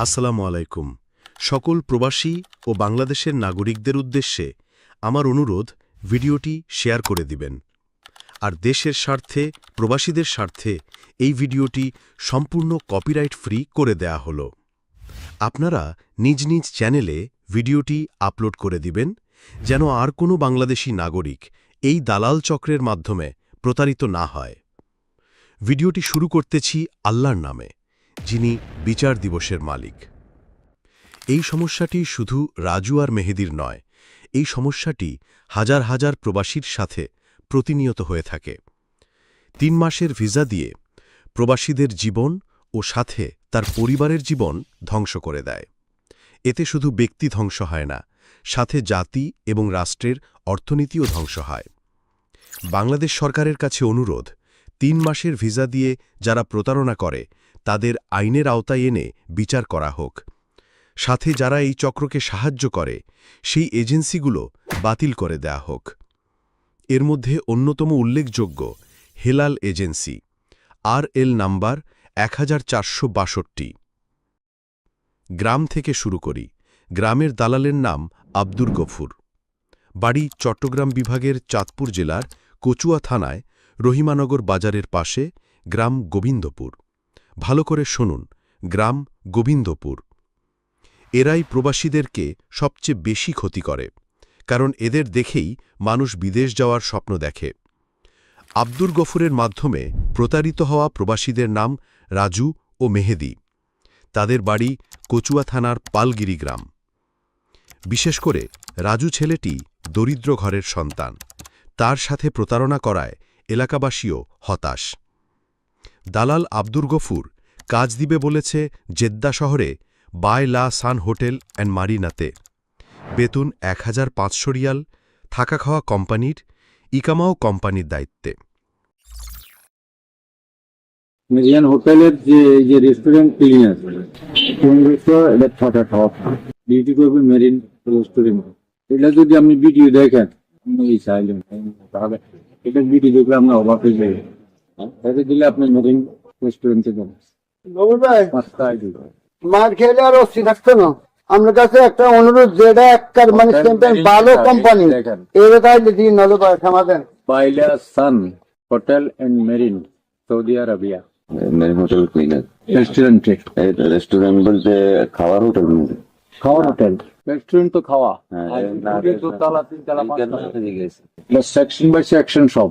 আসসালামু আলাইকুম। সকল প্রবাসী ও বাংলাদেশের নাগরিকদের উদ্দেশ্যে আমার অনুরোধ, ভিডিওটি শেয়ার করে দিবেন। আর দেশের স্বার্থে, প্রবাসীদের স্বার্থে এই ভিডিওটি সম্পূর্ণ কপিরাইট ফ্রি করে দেয়া হল। আপনারা নিজ নিজ চ্যানেলে ভিডিওটি আপলোড করে দিবেন, যেন আর কোনো বাংলাদেশী নাগরিক এই দালাল চক্রের মাধ্যমে প্রতারিত না হয়। ভিডিওটি শুরু করতেছি আল্লাহর নামে। যিনি বিচার দিবসের মালিক। এই সমস্যাটি শুধু রাজু আর মেহেদির নয়, এই সমস্যাটি হাজার হাজার প্রবাসীর সাথে প্রতিনিয়ত হয়ে থাকে। তিন মাসের ভিসা দিয়ে প্রবাসীদের জীবন ও সাথে তার পরিবারের জীবন ধ্বংস করে দেয়। এতে শুধু ব্যক্তি ধ্বংস হয় না, সাথে জাতি এবং রাষ্ট্রের অর্থনীতিও ধ্বংস হয়। বাংলাদেশ সরকারের কাছে অনুরোধ, তিন মাসের ভিসা দিয়ে যারা প্রতারণা করে তাদের আইনের আওতায় এনে বিচার করা হোক। সাথে যারা এই চক্রকে সাহায্য করে, সেই এজেন্সিগুলো বাতিল করে দেয়া হোক। এর মধ্যে অন্যতম উল্লেখযোগ্য Helal agency R L number এক হাজার চারশো বাষট্টি। গ্রাম থেকে শুরু করি, গ্রামের দালালের নাম আব্দুর গফুর। বাড়ি চট্টগ্রাম বিভাগের চাঁদপুর জেলার কচুয়া থানায় রহিমানগর বাজারের পাশে, গ্রাম গোবিন্দপুর। ভালো করে শুনুন, গ্রাম গোবিন্দপুর। এরাই প্রবাসীদেরকে সবচেয়ে বেশি ক্ষতি করে, কারণ এদের দেখেই মানুষ বিদেশ যাওয়ার স্বপ্ন দেখে। আব্দুর গফুরের মাধ্যমে প্রতারিত হওয়া প্রবাসীদের নাম রাজু ও মেহেদি। তাদের বাড়ি কচুয়া থানার পালগিরি গ্রাম। বিশেষ করে রাজু ছেলেটি দরিদ্র ঘরের সন্তান। তার সাথে প্রতারণা করায় এলাকাবাসীও হতাশ। দালাল আব্দুর গফুর কাজ দিবে বলেছে জেদ্দা শহরে বাই লা সান হোটেল অ্যান্ড মারিনাতে। বেতন এক হাজার পাঁচশো রিয়াল, থাকা খাওয়া কোম্পানির, ইকামাও কোম্পানির দায়িত্বে। মেরিয়ান হোটেলের যে যে রেস্টুরেন্ট ক্লিনার এটা মেরিন এটা যদি আপনি ভিডিও দেখেন আপনি এই তাহলে এটা ভিডিও দেখলে আমরা অবাক হয়ে যাবে এটা দিলে আপনি রেস্টুরেন্টে যাবেন ভাই মার খেলে আর অস্থি থাকতো না। আপনার কাছে একটা অনুরোধ যেটা একটা মানে ক্যাম্পেইন ভালো কোম্পানি দেখেন। এর তাইলে দিন। সমাধান বাইলা sun hotel and marine Saudi Arabia. Marine hotel cleaner রেস্টুরেন্টে রেস্টুরেন্ট বলতে খাওয়ার হোটেল খাওয়ার হোটেল। রেস্টুরেন্ট তো খাওয়া। হ্যাঁ, দোতলা তিনতলা সেকশন বাই সেকশন সব।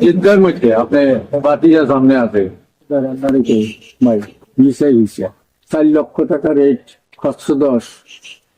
জিদ্দার মধ্যে আপনি বাতিজা সামনে আছে। নিচে নিচে চার লক্ষ টাকা রেট সাতশো দশ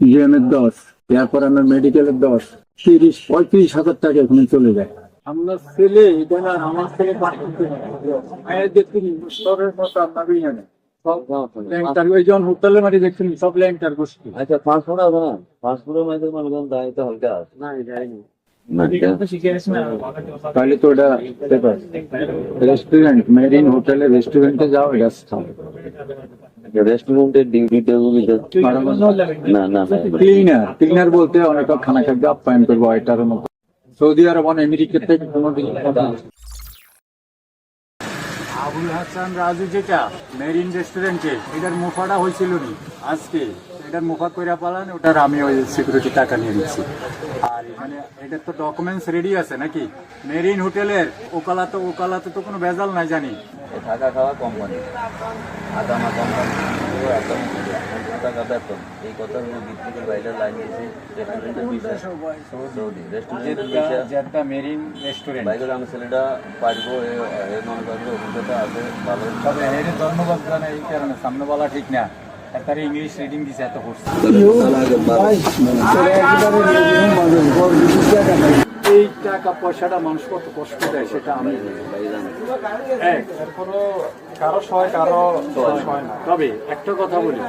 জিএমের দশ এরপর আমার মেডিকেলের দশ তিরিশ পঁয়ত্রিশ হাজার টাকা এখানে চলে যায়। আপনার ছেলে এটা না আমার ছেলে পাঠাতে মায়ের স্তরের মতো আপনারই জানে আচ্ছা মধ্যে মনে দায়িত্ব হালকা না যায়নি তাহলে তো ওটা রেস্টুরেন্ট মেরিন হোটেলে রেস্টুরেন্টে যাও এটা স্থান রেস্টুরেন্টের ডিউটি টেবিল না না ক্লিনার ক্লিনার বলতে অনেক খানা খাদ্য আপ্যায়ন করব এটার মতো। সৌদি আরব অনেক আমেরিকা থেকে কোনোদিন আবুল হাসান রাজু যেটা মেরিন রেস্টুরেন্টে এটার মুফাটা হয়েছিল আজকে। এটার মুফা কইরা পালান ওটার আমি ওই সিকিউরিটি টাকা নিয়ে নিচ্ছি। আর এখানে এটার তো ডকুমেন্টস রেডি আছে নাকি? মেরিন হোটেলের ওকালাতে ওকালাতে তো কোনো ভেজাল নাই জানি। থাকা খাওয়া কোম্পানি আদামা কোম্পানি একদম টাকা বেতন এই কথার উপর ভিত্তি করে বাইরে লাইন দিয়েছি রেস্টুরেন্টের বিষয় সৌদি রেস্টুরেন্টের বিষয় জেদ্দা মেরিন রেস্টুরেন্ট বাইরে আমি ছেলেটা পারব মনে করব অভিজ্ঞতা আছে ভালো। তবে এর ধন্যবাদ জানাই এই কারণে সামনে বলা ঠিক না। তার ইংলিশ রিডিং দিছে এত এই টাকা পয়সাটা মানুষ কত কষ্ট দেয় সেটা আমি কারও সয় কারও না তবে একটা কথা বলি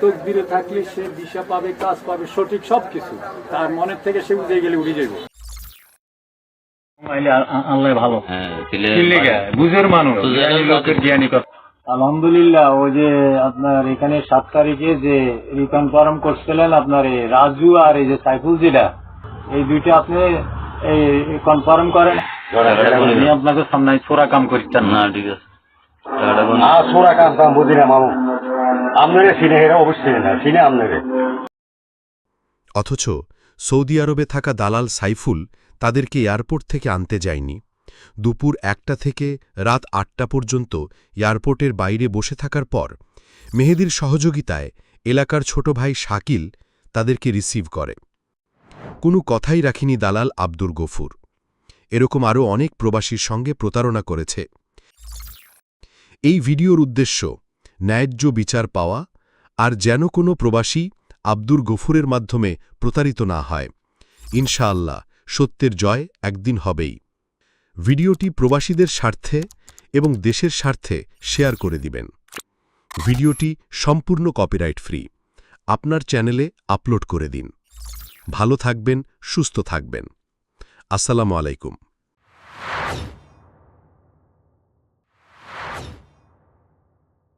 তকদিরে থাকলে সে দিশা পাবে কাজ পাবে সঠিক সব কিছু তার মনের থেকে সে উঠে গেলে উঠে যাবে আল্লাহ ভালো। হ্যাঁ বুঝের মানুষ। বুঝের মানুষ। জ্ঞানী কথা। আলহামদুলিল্লাহ ওই যে আপনার এখানে সাত তারিখে যে রিকনফার্ম করছিলেন আপনার এই রাজু আর এই যে সাইফুল যেটা এই দুইটা আপনি এই কনফার্ম করেন। আমি আপনাকে সামনে ছোড়া কাম করতেন না ঠিক আছে। টাকাটা কোন আর কাম বুঝি না মামু। আপনারে সিনে হেরা অবশ্যই না। সিনে আপনারে। অথচ সৌদি আরবে থাকা দালাল সাইফুল তাদেরকে এয়ারপোর্ট থেকে আনতে যায়নি। দুপুর একটা থেকে রাত আটটা পর্যন্ত এয়ারপোর্টের বাইরে বসে থাকার পর মেহেদির সহযোগিতায় এলাকার ছোট ভাই শাকিল তাদেরকে রিসিভ করে। কোনো কথাই রাখিনি দালাল আব্দুর গফুর। এরকম আরও অনেক প্রবাসীর সঙ্গে প্রতারণা করেছে। এই ভিডিওর উদ্দেশ্য ন্যায্য বিচার পাওয়া আর যেন কোনো প্রবাসী আব্দুর গফুরের মাধ্যমে প্রতারিত না হয়। ইনশাআল্লাহ সত্যের জয় একদিন হবেই। ভিডিওটি প্রবাসীদের স্বার্থে এবং দেশের স্বার্থে শেয়ার করে দিবেন। ভিডিওটি সম্পূর্ণ কপিরাইট ফ্রি আপনার চ্যানেলে আপলোড করে দিন। ভালো থাকবেন, সুস্থ থাকবেন। আসসালামু আলাইকুম।